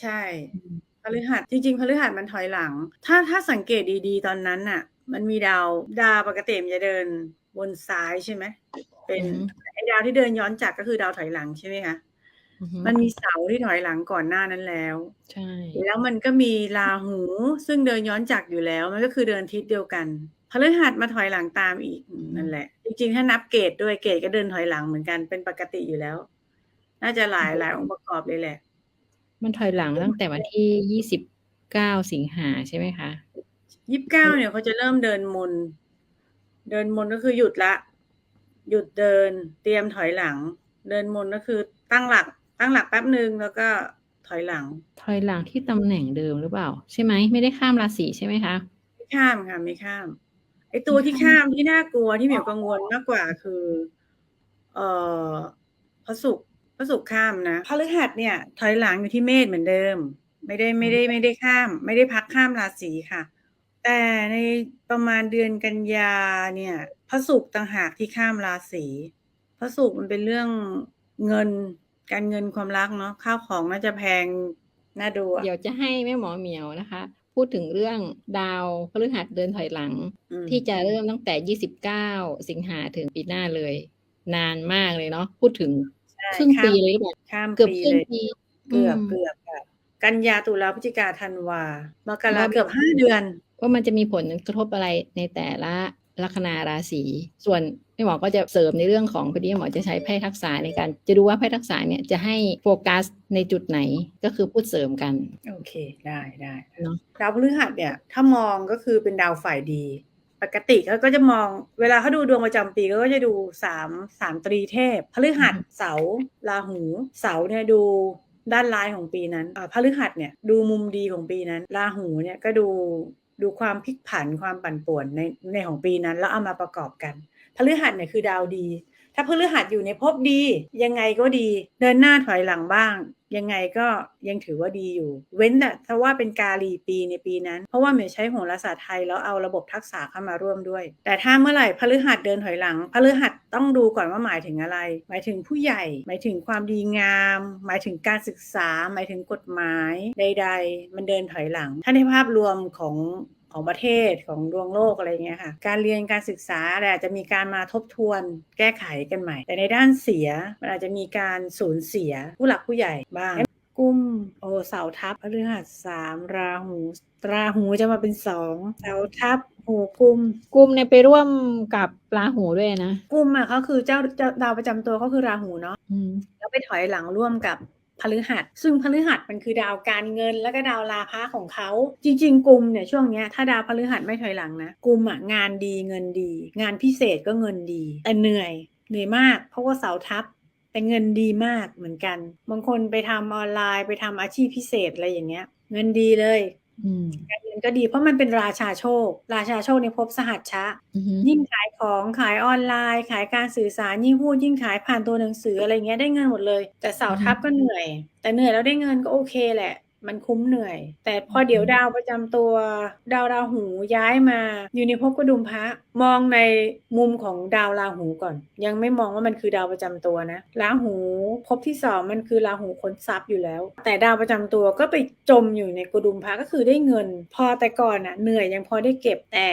ใช่อืมพฤหัสจริงๆพฤหัสมันถอยหลัง ถ้าถ้าสังเกตดีๆ ตอนนั้นน่ะ มันมีดาวดาวปกติมันจะเดินบนซ้ายใช่ไหมเป็อืนอฮึไอ้ดาวที่เดินย้อนจักรก็คือดาวถอยหลังใช่ไหมคะ?อือฮึมันมีเสาร์ที่ถอยหลังก่อนหน้านั้นแล้ว ใช่ แล้วมันก็มีราหู ซึ่งเดินย้อนจักรอยู่แล้ว มันก็คือเดินทิศเดียวกันพฤหัสมาถอยหลังตามอีกอืมนั่นแหละ จริงๆ ถ้านับเกตด้วยเกตก็เดินถอยหลังเหมือนกันเป็นปกติอยู่แล้ว น่าจะหลายหลายองค์ประกอบเลยแหละ มันถอยหลังตั้งแต่วันที่29สิงหาใช่ไหมคะ?29เนี่ยเขาจะเริ่มเดินมน เดินมนก็คือหยุดแล้วหยุดเดิน เตรียมถอยหลัง เดินมนก็คือตั้งหลัก ตั้งหลักแป๊บหนึ่งแล้วก็ถอยหลัง ถอยหลังที่ตำแหน่งเดิมหรือเปล่า ใช่ไหม?ไม่ได้ข้ามราศีใช่ไหมคะ?ไม่ข้ามค่ะไม่ข้ามไอ้ตัไมว่ที่ข้ามข้ามที่น่ากลัวที่เหมียวกังวลมากกว่าคือ เอ่อพระศุกร์ พระศุกร์ข้ามนะพฤหัสเนี่ยถอยหลังอยู่ที่เมษเหมือนเดิม ไม่ได้อืไม่มได้ไม่ได้ข้าม ไม่ได้พักข้ามราศีค่ะ แต่ในประมาณเดือนกันยาเนี่ยพระศุกร์ต่างหากที่ข้ามราศีพระศุกร์มันเป็นเรื่องเงินการเงินความรักเนาะข้าวของน่าจะแพงน่าดูอะเดี๋ยวจะให้แม่หมอเหมียวนะคะ พูดถึงเรื่องดาวพฤหัสเดินถอยหลังอืมที่จะเริ่มตั้งแต่ 29 สิงหาถึงปีหน้าเลย นานมากเลยเนาะพูดถึงใช่ ครึ่งข้าปีมเลยหรือเปล่า?ข้ามเกือบปีครึ่เลงยปีเกือบอืมเกือบค่ะกันยาตุลาพฤศจิกาธันวามกแล้ราวเกือบ5เดือนว่ามันจะมีผลกระทบอะไรในแต่ละลัคนาราศีส่วนแม่หมอก็จะเสริมในเรื่องของพอดีแม่หมอจะใช้ไพ่ทักษะในการจะดูว่าไพ่ทักษะเนี่ยจะให้โฟกัสในจุดไหนก็คือพูดเสริมกัน โอเคได้ได้เนาะดาวพฤหัสเนี่ยถ้ามองก็คือเป็นดาวฝ่ายดี ปกติเขาก็จะมองเวลาเขาดูดวงประจำปีเขาก็จะดู3 3ตรีเทพพฤอืหัอสฮึเสาร์ราหู เสาร์เนี่ยดูด้านร้ายของปีนั้นอ่าพฤหัสเนี่ยดูมุมดีของปีนั้น ราหูเนี่ยก็ดูดูความพลิกผันความปั่นป่วนในในของปีนั้น แล้วเอามาประกอบกันพฤหัสเนี่ยคือดาวดี ถ้าพฤหัสอยู่ในภพดี ยังไงก็ดี เดินหน้าถอยหลังบ้าง ยังไงก็ยังถือว่าดีอยู่ เว้นแต่ถ้าว่าเป็นกาลีปีในปีนั้น เพราะว่าเหมียวใช้โหราศาสตร์ไทยแล้วเอาระบบทักษะเข้ามาร่วมด้วย แต่ถ้าเมื่อไหร่พฤหัสเดินถอยหลังพฤหัสต้องดูก่อนว่าหมายถึงอะไร หมายถึงผู้ใหญ่ หมายถึงความดีงาม หมายถึงการศึกษา หมายถึงกฎหมายใด ๆ มันเดินถอยหลัง ถ้าในภาพรวมของ ของประเทศของดวงโลกอะไรอย่างเงี้ยค่ะ การเรียนการศึกษาอะไรอาจจะมีการมาทบทวนแก้ไขกันใหม่ แต่ในด้านเสียมันอาจจะมีการสูญเสียผู้หลักผู้ใหญ่บ้างกุมโอ้เสาทับพฤหัส3ราหูราหูจะมาเป็น2เสาทับโอ้โฮกุมกุมเนี่ยไปร่วมกับราหูด้วยนะ กุมอะเขาคือเจ้าเจ้าดาวประจำตัวเขาคือราหูเนาะอืมแล้วไปถอยหลังร่วมกับ พฤหัส ซึ่งพฤหัสมันคือดาวการเงินและก็ดาวราพะของเขา จริง ๆกลุ่มเนี่ยช่วงเนี้ยถ้าดาวพฤหัสไม่ถอยหลังนะกลุ่มอะงานดีเงินดี งานพิเศษก็เงินดี แต่เหนื่อยเหนื่อยมากเพราะว่าเสาทับแต่เงินดีมากเหมือนกัน บางคนไปทำออนไลน์ไปทำอาชีพพิเศษอะไรอย่างเงี้ย เงินดีเลย อืม การเงินก็ดี เพราะมันเป็นราชาโชค ราชาโชคในภพสหัชชะ อือฮึ ยิ่งขายของ ขายออนไลน์ ขายการสื่อสาร ยิ่งพูดยิ่งขายผ่านตัวหนังสือ อะไรอย่างเงี้ย ได้เงินหมดเลย แต่เสาอือทฮึับก็เหนื่อย แต่เหนื่อยแล้วได้เงินก็โอเคแหละ มันคุ้มเหนื่อย แต่พออือเดี๋ยวฮึดาวประจำตัว ดาวราหูย้ายมา อยู่ในภพกระดุมพระมองในมุมของดาวราหูก่อน ยังไม่มองว่ามันคือดาวประจำตัวนะราหูภพที่2มันคือราหูค้นทรัพย์อยู่แล้ว แต่ดาวประจำตัวก็ไปจมอยู่ในกระดุมพระก็คือได้เงิน พอแต่ก่อนน่ะเหนื่อยยังพอได้เก็บแต่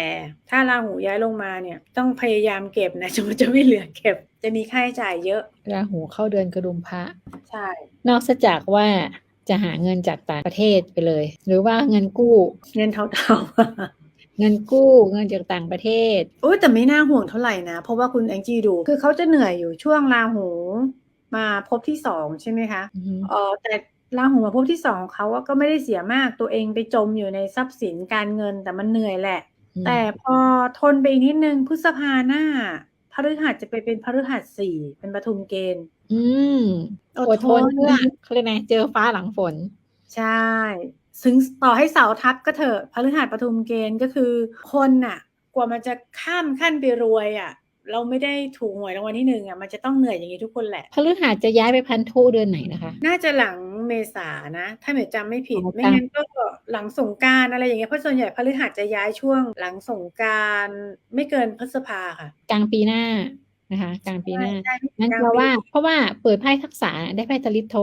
ถ้าราหูย้ายลงมาเนี่ยต้องพยายามเก็บนะจะมันจะไม่เหลือเก็บ จะมีค่าใช้จ่ายเยอะ ราหูเข้าเดือนกระดุมพระใช่ นอกเสียจากว่า จะหาเงินจากต่างประเทศไปเลย หรือว่าเงินกู้ เงินเทาๆ เงินกู้เงินจากต่างประเทศโอ๊ยแต่ไม่น่าห่วงเท่าไรนะ เพราะว่าคุณแองจี้ดู คือเขาจะเหนื่อยอยู่ช่วงราหูมาภพที่2ใช่ไหมคะอือฮึเอ่อแต่ราหูมาภพที่2ของเขาอะก็ไม่ได้เสียมากตัวเองไปจมอยู่ในทรัพย์สินการเงินแต่มันเหนื่อยแหละอืแต่มพอทนไปอีกนิดหนึ่งพฤษภาหน้า พฤหัสจะไปเป็นพฤหัส4เป็นปทุมเกณฑ์ อืมออดดททนนเพื่อเขาเรียกไงเจอฟ้าหลังฝน ใช่ถึงต่อให้เสาทับก็เถอะพฤหัสปทุมเกณฑ์ก็คือ คนน่ะ กว่ามันจะข้ามขั้นไปรวยอะ เราไม่ได้ถูกหวยรางวัลที่1อะมันจะต้องเหนื่อยอย่างงี้ทุกคนแหละพฤหัสจะย้ายไปพันธุเดือนไหนนะคะ?น่าจะหลังเมษานะ ถ้าเหมียวจำไม่ผิอ๋ดอไม่กลางงั้นก็หลังสงกรานต์อะไรอย่างเงี้ยเพราะส่วนใหญ่พฤหัสจะย้ายช่วงหลังสงกรานต์ไม่เกินพฤษภาค่ะ กลางปีหน้านะคะ กลางปีหน้าใช่ใช่นั่นกลางแปลว่าปีเพราะว่าเปิดไพ่ทักษะได้ไพ่ทลิตโท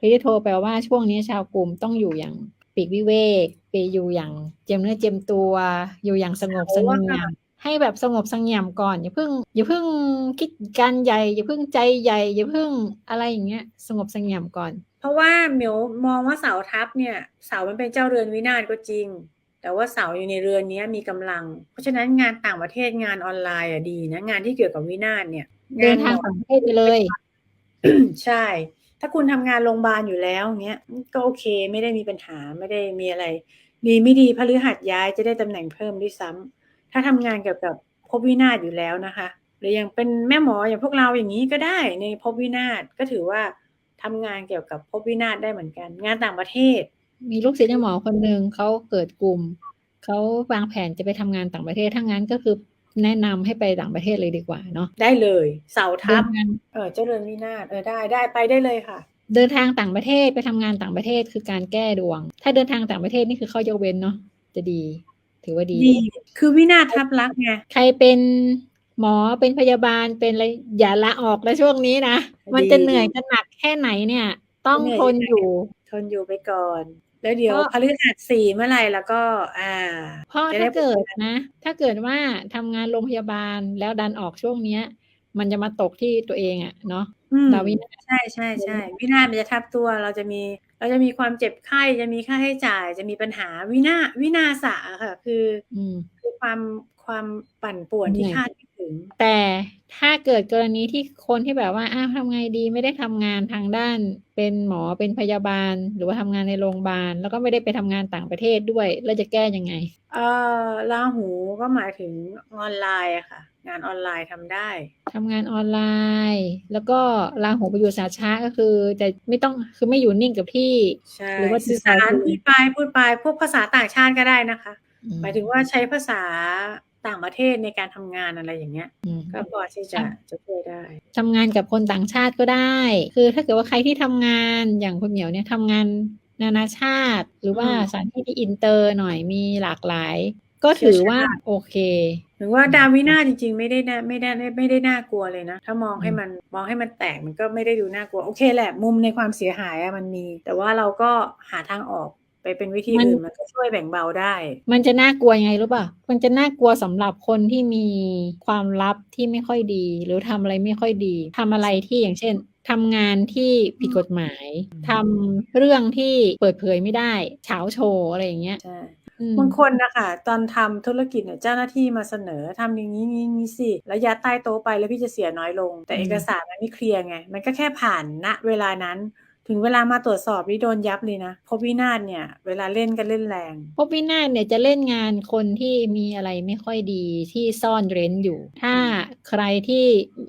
ทลิตโทแปลว่าช่วงนี้ชาวกลุ่มต้องอยู่อย่างปีกวิเวกไปอยู่อย่างเจียมเนื้อเจียมตัว อยู่อย่างสงบสงบ ให้แบบสงบเสงเงียมก่อน อย่าเพิ่ง อย่าเพิ่งคิดการใหญ่ อย่าเพิ่งใจใหญ่ อย่าเพิ่งอะไรอย่างเงี้ย สงบเสงเงียมก่อน เพราะว่าเหมียวมองว่าเสาทับเนี่ย เสามันเป็นเจ้าเรือนวินาศก็จริง แต่ว่าเสาอยู่ในเรือนเนี้ยมีกำลัง เพราะฉะนั้นงานต่างประเทศงานออนไลน์อะดีนะงานที่เกี่ยวกับวินาศเนี่ยเดินทางต่างประเทศไปเลยใช่ ถ้าคุณทำงานโรงพยาบาลอยู่แล้วเงี้ยก็โอเคไม่ได้มีปัญหาไม่ได้มีอะไร ดีไม่ดีพฤหัสย้ายจะได้ตำแหน่งเพิ่มด้วยซ้ำ ถ้าทำงานเกี่ยวกับภพวินาศอยู่แล้วนะคะ หรืออย่างเป็นแม่หมออย่างพวกเราอย่างนี้ก็ได้ในภพวินาศก็ถือว่าทำงานเกี่ยวกับภพวินาศได้เหมือนกัน งานต่างประเทศ มีลูกศิษย์หมอคนหนึ่งเขาเกิดกลุ่มเขาวางแผนจะไปทำงานต่างประเทศถ้างั้นก็คือแนะนำให้ไปต่างประเทศเลยดีกว่าเนาะได้เลย เสาเดิทับนทางเออเจ้าเรือนวินาศเออได้ได้ไปได้เลยค่ะเดินทางต่างประเทศไปทำงานต่างประเทศคือการแก้ดวง ถ้าเดินทางต่างประเทศนี่คือข้อยกเว้นเนาะจะดี ถือว่าดี ดี คือวินาศทับรักไง ใครเป็นหมอเป็นพยาบาลเป็นอะไรอย่าละออกแล้วช่วงนี้นะ มันจะเหนื่อยจะหนักแค่ไหนเนี่ย ต้องทนอยู่ ทนอยู่ไปก่อน แล้วเดี๋ยวเพราะพฤหัสสี่เมื่อไหร่แล้วก็ อ่าเพราะจะได้ถ้าเกิดนะ ถ้าเกิดว่าทำงานโรงพยาบาลแล้วดันออกช่วงเนี้ย มันจะมาตกที่ตัวเองอะเนาะอืมดาวินาศใช่ใช่ใช่วินาศมันจะทับตัวเราจะมีเราจะมีความเจ็บไข้จะมีค่าใช้จ่าย จะมีปัญหาวินาศวินาศะค่ะ คืออืมคือความ ความปั่นป่วนที่เหนื่อยคาดไม่ถึง แต่ถ้าเกิดกรณีที่คนที่แบบว่าอ้าวทำไงดีไม่ได้ทำงานทางด้าน เป็นหมอเป็นพยาบาล หรือว่าทำงานในโรงพยาบาล แล้วก็ไม่ได้ไปทำงานต่างประเทศด้วย แล้วจะแก้ยังไง เอ่อลาหูก็หมายถึงออนไลน์อะค่ะ งานออนไลน์ทำได้ทำงานออนไลน์ แล้วก็ลาหูไปอยู่สาช้าก็คือจะไม่ต้องคือไม่อยู่นิ่งกับที่ใช่หรือว่าสื่อสารดีไซน์พูดไปพูดไปพวกภาษาต่างชาติก็ได้นะคะอืมหมายถึงว่าใช้ภาษา ต่างประเทศในการทำงานอะไรอย่างเงี้ยอืมก็พอที่จะจะช่วยได้ทำงานกับคนต่างชาติก็ได้ คือถ้าเกิดว่าใครที่ทำงานอย่างคุณเหมียวเนี่ยทำงานนานาชาติ หรือว่าอืมสถานที่ที่อินเตอร์หน่อยมีหลากหลาย ก็ถือว่าเชี่ยวชาญโอเคถึงว่าดาววินาศจริง ๆ ไม่ได้น่าไม่ได้ไม่ได้น่ากลัวเลยนะ ถ้ามองให้อืมมันมองให้มันแตกมันก็ไม่ได้ดูน่ากลัว โอเคแหละ มุมในความเสียหายอะมันมี แต่ว่าเราก็หาทางออกไป เป็นวิธีอื่นมันก็ช่วยแบ่งเบาได้ มันจะน่ากลัวยังไงรู้ป่ะมันจะน่ากลัวสำหรับคนที่มีความลับที่ไม่ค่อยดี หรือทำอะไรไม่ค่อยดีทำอะไรที่อย่างเช่นทำงานที่ผิดกฎหมายทำเรื่องที่เปิดเผยไม่ได้เฉาโชว์อะไรอย่างเงี้ยใช่อืมบางคนนะคะตอนทำธุรกิจเนี่ยเจ้าหน้าที่มาเสนอทำอย่างนี้นี้นี้สิแล้วยัดใต้โต๊ะไปแล้วพี่จะเสียน้อยลง แต่อืมเอกสารมันไม่เคลียร์ไง มันก็แค่ผ่านณเวลานั้น ถึงเวลามาตรวจสอบนี่โดนยับเลยนะพบวินาศเนี่ย เวลาเล่นก็เล่นแรงพบวินาศเนี่ยจะเล่นงานคนที่มีอะไรไม่ค่อยดีที่ซ่อนเร้นอยู่ ถ้าใครที่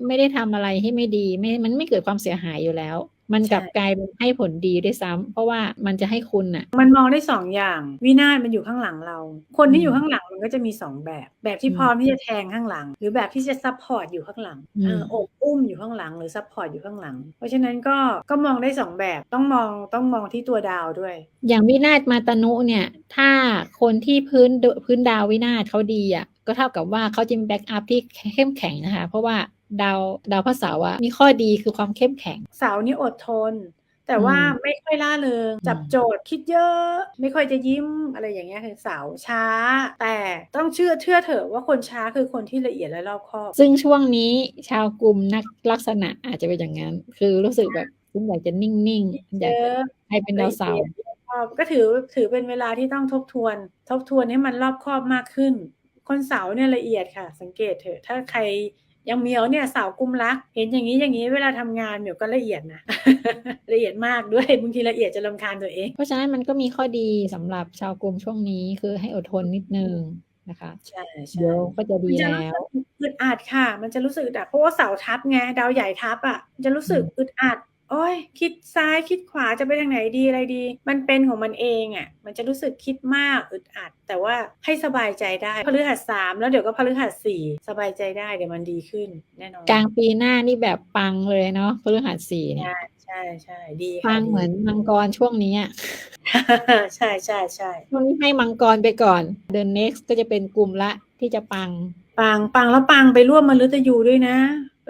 ไม่ได้ทำอะไรที่ไม่ดีไม่มันไม่เกิดความเสียหายอยู่แล้ว มันกลับใช่กลายเป็นให้ผลดีด้วยซ้ำเพราะว่ามันจะให้คุณน่ะ มันมองได้สองอย่างวินาศมันอยู่ข้างหลังเรา คนที่อืมอยู่ข้างหลังมันก็จะมีสองแบบ แบบที่อืมพร้อมที่จะแทงข้างหลัง หรือแบบที่จะซัพพอร์ตอยู่ข้างหลังอืมเออโอบอุ้มอยู่ข้างหลังหรือซัพพอร์ตอยู่ข้างหลัง เพราะฉะนั้นก็ก็มองได้สองแบบต้องมองต้องมองที่ตัวดาวด้วย อย่างวินาศมาตนุเนี่ย ถ้าคนที่พื้นดพื้นดาววินาศเขาดีอะก็เท่ากับว่าเขาจะมีแบ็กอัพที่เข้มแข็งนะคะ เพราะว่า ดาวดาวพระเสาร์อะมีข้อดีคือความเข้มแข็ง เสาร์นี่อดทน แต่ว่าอืมไม่ค่อยล่าเริงอืมจับโจทย์คิดเยอะ ไม่ค่อยจะยิ้มอะไรอย่างเงี้ยคือเสาร์ช้า แต่ต้องเชื่อเชื่อเถอะว่าคนช้าคือคนที่ละเอียดและรอบคอบ ซึ่งช่วงนี้ชาวกลุ่มนักลักษณะอาจจะเป็นอย่างนั้น คือรู้สึกแบบคุณอยากจะนิ่งๆอยากเยจะอะให้เป็นดาวเสาร์รอบก็ถือถือเป็นเวลาที่ต้องทบทวน ทบทวนให้มันรอบคอบมากขึ้น คนเสาร์เนี่ยละเอียดค่ะ สังเกตเถอะถ้าใครอ ยังเหมียวเนี่ยเสาร์กุมรัก เห็นอย่างนี้อย่างนี้เวลาทำงานเหมียวก็ละเอียดนะละเอียดมากด้วยบางทีละเอียดจะรำคาญตัวเอง เพราะฉะนั้นมันก็มีข้อดีสำหรับชาวกลุ่มช่วงนี้คือให้อดทนนิดนึงนะคะใช่ใช่เดี๋ยวก็จะดีมันจะแล้รู้วสึกอึดอัดค่ะ มันจะรู้สึกอึดอัดเพราะว่าเสาทับไงดาวใหญ่ทับอะมันจะรู้สึกอึดอัด โอ้ยคิดซ้ายคิดขวาจะไปทางไหนดีอะไรดี มันเป็นของมันเองอะมันจะรู้สึกคิดมากอึดอัด แต่ว่าให้สบายใจได้พฤหัสสามแล้วเดี๋ยวก็พฤหัสสี่สบายใจได้เดี๋ยวมันดีขึ้นแน่นอนกลางปีหน้านี่แบบปังเลยเนาะพฤหัสสี่เนี่ย ใช่ใช่ใช่ดีค่ะปังดีเหมือนมังกรช่วงนี้อะใช่ใช่ใช่ช่วงนี้ให้มังกรไปก่อนเดือน next ก็จะเป็นกลุ่มละที่จะปังปังปังแล้วปังไปร่วมมฤตยูด้วยนะ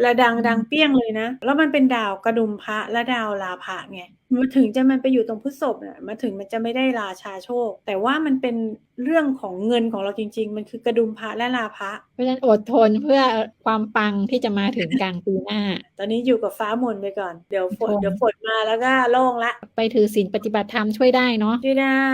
ไปเวลาดังดังเปี้ยงเลยนะ แล้วมันเป็นดาวกระดุมพระและดาวลาภะไงมาถึงจะมันไปอยู่ตรงพฤษภเนี่ยมาถึงมันจะไม่ได้ราชาโชค แต่ว่ามันเป็นเรื่องของเงินของเราจริง ๆ มันคือกระดุมพระและลาภะเพราะฉะนั้นอดทนเพื่อความปังที่จะมาถึงกลางปีหน้า ตอนนี้อยู่กับฟ้ามนต์ไปก่อนเดี๋ยวฝนครับเดี๋ยวฝนมาแล้วก็โล่งละ ไปถือศีลปฏิบัติธรรมช่วยได้เนาะช่วยได้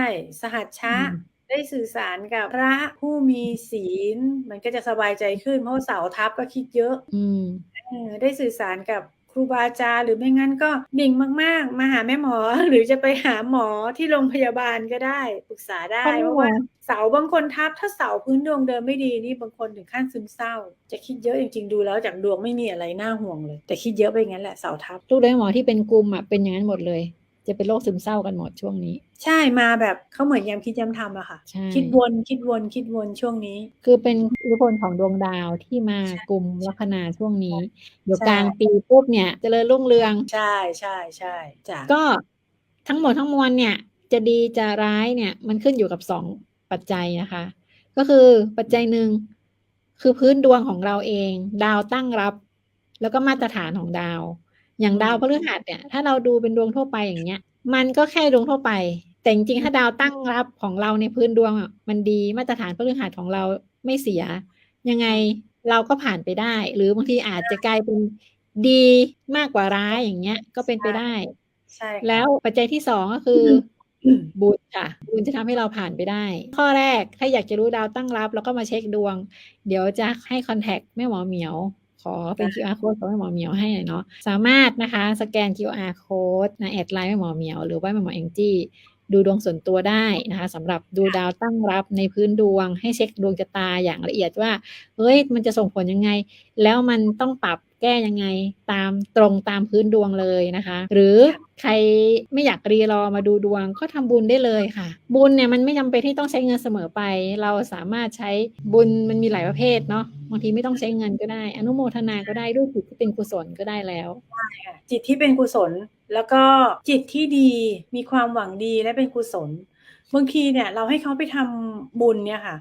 สหัชชะอืม ได้สื่อสารกับพระผู้มีศีล มันก็จะสบายใจขึ้นเพราะว่าเสาทับก็คิดเยอะ อืมเออได้สื่อสารกับครูบาอาจารย์หรือไม่งั้นก็ดิ่งมาก ๆ มาหาแม่หมอ หรือจะไปหาหมอที่โรงพยาบาลก็ได้ปรึกษาได้เพราะเพราะว่าเสาบางคนทับถ้าเสาพื้นดวงเดิมไม่ดีนี่บางคนถึงขั้นซึมเศร้า จะคิดเยอะจริงๆดูแล้วจากดวงไม่มีอะไรน่าห่วงเลย แต่คิดเยอะไปงั้นแหละเสาทับลูกเลี้ยงหมอที่เป็นกลุ่มอะเป็นอย่างนั้นหมดเลย จะเป็นโรคซึมเศร้ากันหมดช่วงนี้ ใช่มาแบบเขาเหมือนยามคิดยามทำอะค่ะใช่คิดวนคิดวนคิดวนช่วงนี้ คือเป็นอิทธิพลของดวงดาวที่มากลุ่มลัคนาช่วงนี้เดี๋ยวใช่กลางปีปุ๊บเนี่ยเจริญรุ่งเรือง ใช่ใช่ใช่จ้ะก็ทั้งหมดทั้งมวลเนี่ย จะดีจะร้ายเนี่ย มันขึ้นอยู่กับสองปัจจัยนะคะ ก็คือปัจจัยหนึ่งคือพื้นดวงของเราเอง ดาวตั้งรับ แล้วก็มาตรฐานของดาว อย่างดาวพฤหัสเนี่ย ถ้าเราดูเป็นดวงทั่วไปอย่างเงี้ย มันก็แค่ดวงทั่วไป แต่จริงๆถ้าดาวตั้งรับของเราในพื้นดวงอะมันดีมาตรฐานพฤหัสของเราไม่เสีย ยังไงเราก็ผ่านไปได้ หรือบางทีอาจจะกลายเป็นดีมากกว่าร้ายอย่างเงี้ย ก็เป็นไปได้ใช่ค่ะแล้วปัจจัยที่สองก็คือออืมบุญค่ะ บุญจะทำให้เราผ่านไปได้ ข้อแรกถ้าอยากจะรู้ดาวตั้งรับ แล้วก็มาเช็คดวง เดี๋ยวจะให้คอนแทคแม่หมอเหมียว ขอเป็น QR code ของแม่หมอเหมียวให้หน่อยเนาะสามารถนะคะสแกน QR code นะแอดไลน์แม่หมอเหมียวหรือว่าแม่หมอแองจี้ดูดวงส่วนตัวได้นะคะสำหรับดูดาวตั้งรับในพื้นดวง ให้เช็คดวงชะตาอย่างละเอียดว่าเฮ้ยมันจะส่งผลยังไง แล้วมันต้องปรับแก้ยังไงตามตรงตามพื้นดวงเลยนะคะ หรือใครไม่อยากรีรอมาดูดวงก็ทำบุญได้เลยค่ะ บุญเนี่ยมันไม่จำเป็นที่ต้องใช้เงินเสมอไป เราสามารถใช้บุญมันมีหลายประเภทเนาะบางทีไม่ต้องใช้เงินก็ได้ อนุโมทนาก็ได้ด้วยจิตที่เป็นกุศลก็ได้แล้วค่ะจิตที่เป็นกุศลแล้วก็จิตที่ดีมีความหวังดีและเป็นกุศลบางทีเนี่ยเราให้เขาไปทำบุญเนี่ยค่ะ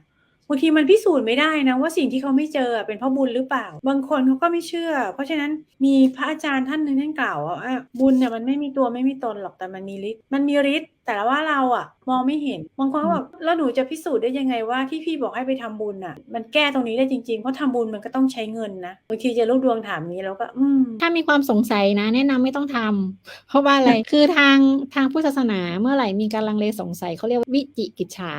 บางทีมันพิสูจน์ไม่ได้นะว่าสิ่งที่เขาไม่เจอเป็นเพราะบุญหรือเปล่า บางคนเขาก็ไม่เชื่อ เพราะฉะนั้นมีพระอาจารย์ท่านหนึ่งท่านกล่าวว่าบุญเนี่ยมันไม่มีตัวไม่มีตนหรอกแต่มันมีฤทธิ์มันมีฤทธิ์แต่ว่าเราอะมองไม่เห็นบางคนก็บอกแล้วหนูจะพิสูจน์ได้ยังไงว่าที่พี่บอกให้ไปทำบุญอะมันแก้ตรงนี้ได้จริงๆ เพราะทำบุญมันก็ต้องใช้เงินนะบางทีจะลูกดวงถามนี้แล้วก็อืมถ้ามีความสงสัยนะ แนะนำไม่ต้องทำเพราะว่าอะไรคือทางทางพุทธศาสนาเมื่อไหร่มีการลังเลสงสัยเขาเรียกว่าวิจิกิจฉา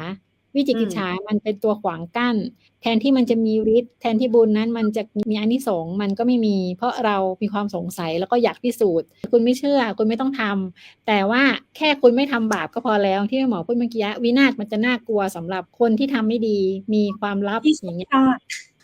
วิจิกิจฉามันเป็นตัวขวางกั้น แทนที่มันจะมีฤทธิ์แทนที่บุญนั้นมันจะมีอานิสงส์มันก็ไม่มี เพราะเรามีความสงสัยแล้วก็อยากพิสูจน์ คุณไม่เชื่อ คุณไม่ต้องทำแต่ว่าแค่คุณไม่ทำบาปก็พอแล้วที่หมอพูดเมื่อกี้วินาศมันจะน่ากลัวสำหรับคนที่ทำไม่ดี มีความลับที่อย่างเงี้ยยอด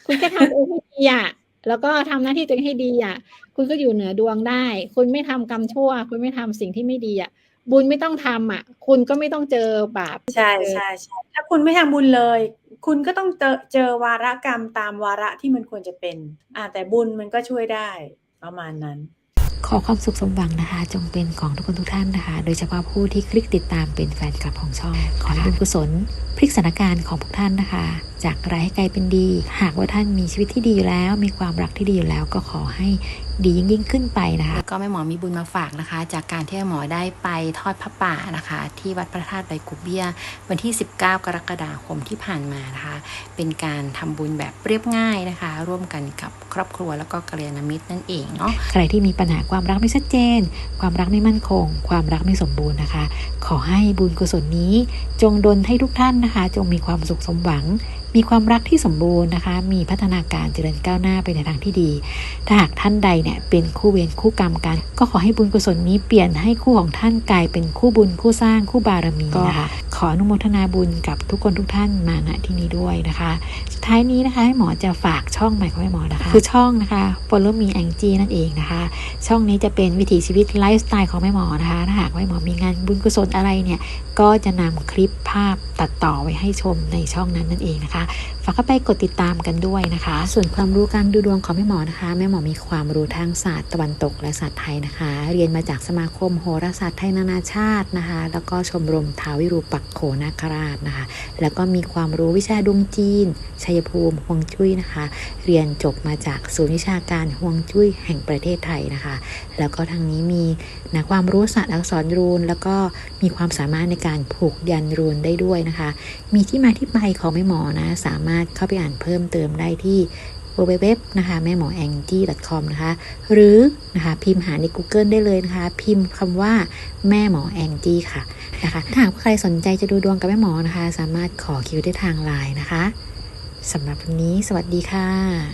คุณแค่ทำตัวเองให้ดีอะแล้วก็ทำหน้าที่ตัวเองให้ดีอะ คุณก็อยู่เหนือดวงได้ คุณไม่ทำกรรมชั่ว คุณไม่ทำสิ่งที่ไม่ดีอะ บุญไม่ต้องทำอะ คุณก็ไม่ต้องเจอบาปใช่ใช่ใช่ถ้าคุณไม่ทำบุญเลย คุณก็ต้องเจอเจอวาระกรรมตามวาระที่มันควรจะเป็น อ่าแต่บุญมันก็ช่วยได้ประมาณนั้น อความสุขสมหวังนะคะ จงเป็นของทุกคนทุกท่านนะคะ โดยเฉพาะผู้ที่คลิกติดตามเป็นแฟนคลับของช่อง ขอให้บุญกุศลพลิกสถานการณ์ของพวกท่านนะคะ จากร้ายให้กลายเป็นดี หากว่าท่านมีชีวิตที่ดีอยู่แล้ว มีความรักที่ดีอยู่แล้ว ก็ขอให้ดียิ่งยิ่งขึ้นไปนะคะแล้วก็แม่หมอมีบุญมาฝากนะคะ จากการที่แม่หมอได้ไปทอดพระป่านะคะ ที่วัดพระธาตุไบกุเบียวันที่ 19 กรกฎาคมที่ผ่านมานะคะ เป็นการทำบุญแบบเรียบง่ายนะคะ ร่วมกันกับครอบครัวแล้วก็กัลยาณมิตรนั่นเองเนาะใครที่มีปัญหาความความรักไม่ชัดเจน ความรักไม่มั่นคง ความรักไม่สมบูรณ์นะคะ ขอให้บุญกุศลนี้ จงดลให้ทุกท่านนะคะ จงมีความสุขสมหวัง มีความรักที่สมบูรณ์นะคะ มีพัฒนาการเจริญก้าวหน้าไปในทางที่ดี ถ้าหากท่านใดเนี่ยเป็นคู่เวรคู่กรรมกัน ก็ขอให้บุญกุศลนี้เปลี่ยนให้คู่ของท่านกลายเป็นคู่บุญคู่สร้างคู่บารมีนะคะขออนุโมทนาบุญกับทุกคนทุกท่านมาณที่นี้ด้วยนะคะ สุดท้ายนี้นะคะให้หมอจะฝากช่องใหม่ของแม่หมอนะคะ คือช่องนะคะ Follow Me Angie นั่นเองนะคะ ช่องนี้จะเป็นวิถีชีวิตไลฟ์สไตล์ของแม่หมอนะคะ ถ้าหากว่าแม่หมอมีงานบุญกุศลอะไรเนี่ย ก็จะนำคลิปภาพตัดต่อไว้ให้ชมในช่องนั้นนั่นเองนะคะ yeah ฝากเข้าไปกดติดตามกันด้วยนะคะ ส่วนความรู้การดูดวงของแม่หมอนะคะ แม่หมอมีความรู้ทางศาสตร์ตะวันตกและศาสตร์ไทยนะคะ เรียนมาจากสมาคมโหราศาสตร์ไทยนานาชาตินะคะ แล้วก็ชมรมท้าวิรูปักโขนาคราชนะคะ แล้วก็มีความรู้วิชาดวงจีนช้ชัยภูมิฮวงจุ้ยนะคะ เรียนจบมาจากศูนย์วิชาการฮวงจุ้ยแห่งประเทศไทยนะคะ แล้วก็ทางนี้มีนะความรู้ศาสตร์อักษรรูน แล้วก็มีความสามารถในการผูกยันรูนได้ด้วยนะคะ มีที่มาที่ไปของแม่หมอนะสามารถเข้าไปอ่านเพิ่มเติมได้ที่ www นะคะแม่หมอแองจี้ com นะคะ หรือนะคะพิมพ์หาใน Google ได้เลยนะคะ พิมพ์คำว่าแม่หมอแองจี้ค่ะนะคะถ้าหากใครสนใจจะดูดวงกับแม่หมอนะคะ สามารถขอคิวได้ทางไลน์นะคะสำหรับวันนี้ สวัสดีค่ะ